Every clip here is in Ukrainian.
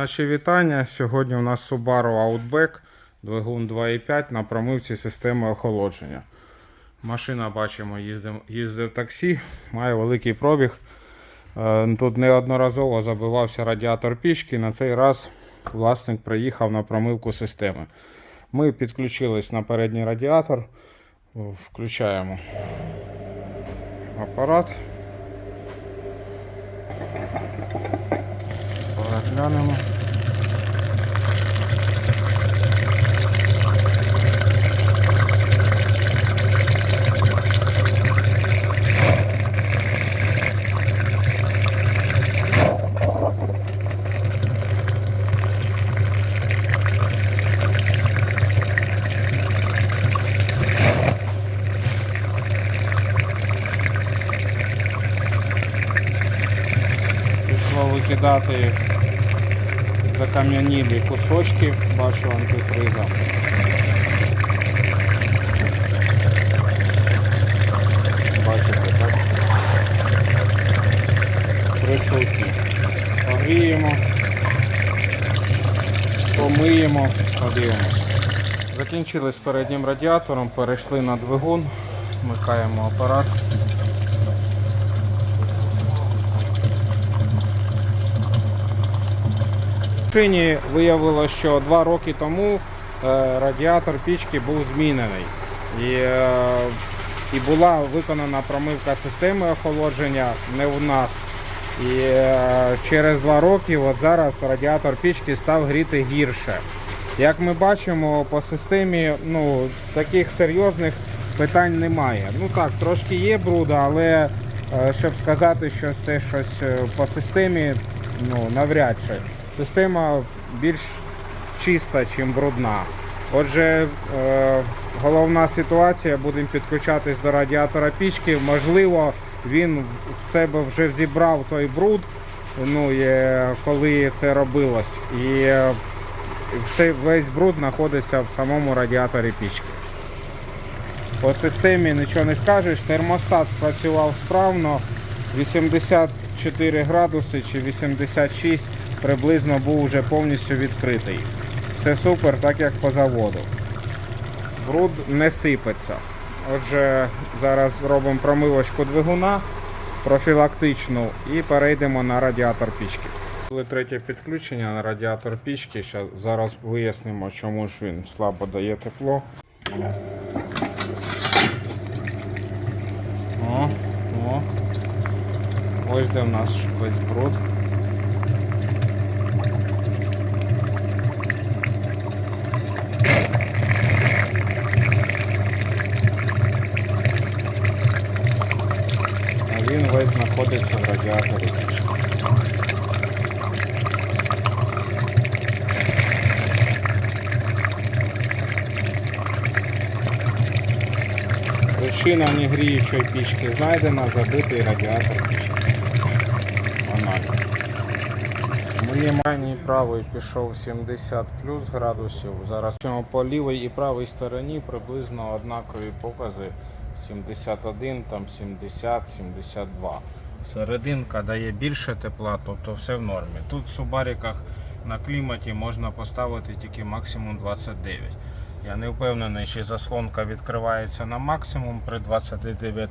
Наші вітання. Сьогодні у нас Subaru Outback, двигун 2.5 на промивці системи охолодження. Машина, бачимо, їздить, таксі, має великий пробіг. Е, Тут неодноразово забивався радіатор пічки. На цей раз власник приїхав на промивку системи. Ми підключились на передній радіатор. Включаємо апарат. Пішло викидати закам'янілі кусочки, бачу антифриза. Бачите, так? Присутні. Погріємо, помиємо, подивимось. Закінчили з переднім радіатором, перейшли на двигун, вмикаємо апарат. Машині виявилося, що два роки тому е, радіатор пічки був змінений. І, е, і була виконана промивка системи охолодження не у нас. І е, через два роки от зараз радіатор пічки став гріти гірше. Як ми бачимо, по системі ну, таких серйозних питань немає. Ну так, трошки є бруда, але щоб сказати, що це щось по системі, ну навряд чи. Система більш чиста, ніж брудна. Отже, е, головна ситуація, будемо підключатись до радіатора пічки. Можливо, він в себе вже зібрав той бруд, ну, коли це робилось. І е, весь бруд знаходиться в самому радіаторі пічки. По системі нічого не скажеш. Термостат спрацював справно. 84 градуси чи 86 приблизно був вже повністю відкритий. Все супер, так як по заводу. Бруд не сипеться. Отже, зараз зробимо промивочку двигуна профілактичну і перейдемо на радіатор пічки. Коли третє підключення на радіатор пічки, зараз вияснимо, чому ж він слабо дає тепло. О, о. Ось де в нас весь бруд. А знаходиться в радіаторі. Причина негріючої пічки знайдена, забитий радіатор пічки. Аналіз. Моє крайній правий пішов 70 плюс градусів. Зараз по лівій і правій стороні приблизно однакові покази 71, там 70, 72. Серединка дає більше тепла, тобто все в нормі. Тут в субариках на кліматі можна поставити тільки максимум 29. Я не впевнений, чи заслонка відкривається на максимум при 29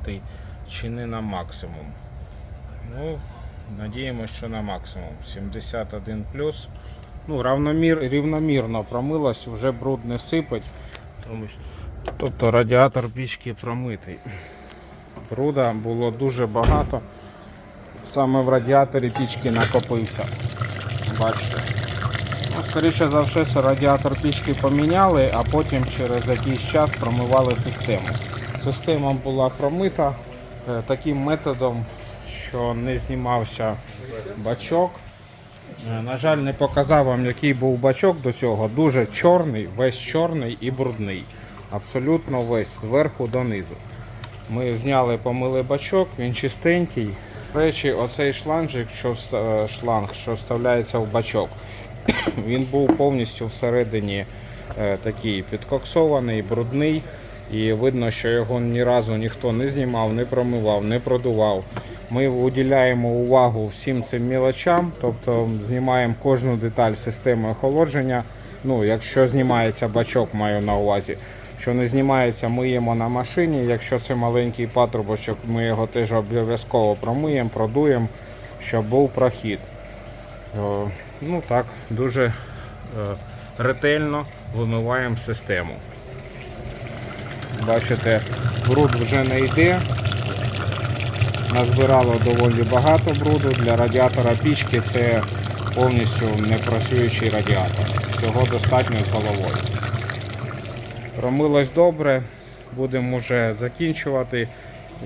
чи не на максимум. Ну, надіємося, що на максимум. 71 плюс. Ну, равномір, рівномірно промилась, вже бруд не сипить. Тому що- Тобто радіатор пічки промитий. Бруда було дуже багато. Саме в радіаторі пічки накопився. Бачите. Ну, скоріше за все, що радіатор пічки поміняли, а потім через якийсь час промивали систему. Система була промита е, таким методом, що не знімався бачок. Е, На жаль, не показав вам, який був бачок до цього. Дуже чорний, весь чорний і брудний. Абсолютно весь зверху донизу. Ми зняли, помили бачок, він чистенький. До речі, оцей шланжик, що е, шланг, що вставляється в бачок, він був повністю всередині е, такий підкоксований, брудний. І видно, що його ні разу ніхто не знімав, не промивав, не продував. Ми уділяємо увагу всім цим мілочам, тобто знімаємо кожну деталь системи охолодження. Ну, якщо знімається бачок, маю на увазі. Що не знімається, миємо на машині. Якщо це маленький патрубочок, ми його теж обов'язково промиємо, продуємо, щоб був прохід. Ну так, дуже е, ретельно вимиваємо систему. Бачите, бруд вже не йде. Назбирало доволі багато бруду. Для радіатора пічки це повністю непрацюючий радіатор. Цього достатньо з головою. Промилось добре, будемо вже закінчувати,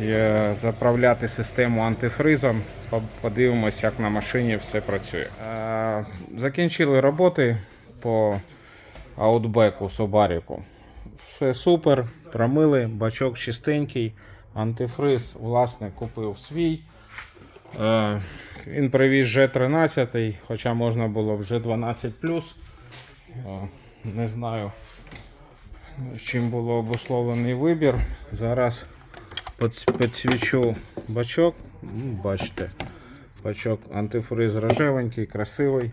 е, заправляти систему антифризом. Подивимось, як на машині все працює. Е, Закінчили роботи по аутбеку Собаріку. Все супер, промили, бачок чистенький, антифриз власне купив свій. Е, Він привіз G13, хоча можна було б G12. Е, Не знаю, чим було обусловлений вибір. Зараз підсвічу бачок. Ну, Бачите, бачок антифриз рожевенький, красивий.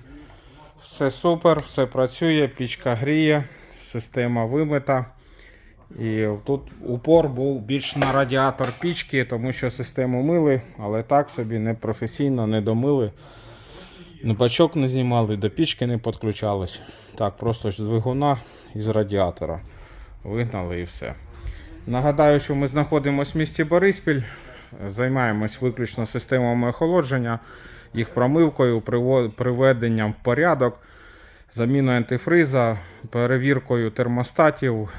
Все супер, все працює, пічка гріє, система вимита. І тут упор був більш на радіатор пічки, тому що систему мили, але так собі не професійно, не домили. Ну, Бачок не знімали, до пічки не підключались. Так, просто з двигуна і з радіатора. Вигнали і все. Нагадаю, що ми знаходимося в місті Бориспіль, займаємось виключно системами охолодження, їх промивкою, приведенням в порядок, заміною антифриза, перевіркою термостатів,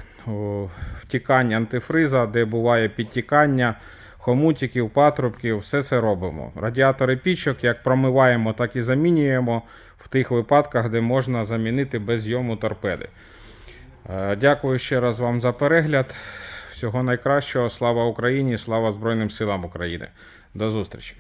втікання антифриза, де буває підтікання, хомутиків, патрубків, все це робимо. Радіатори пічок як промиваємо, так і замінюємо в тих випадках, де можна замінити без зйому торпеди. Е, Дякую ще раз вам за перегляд. Всього найкращого. Слава Україні, слава Збройним силам України. До зустрічі.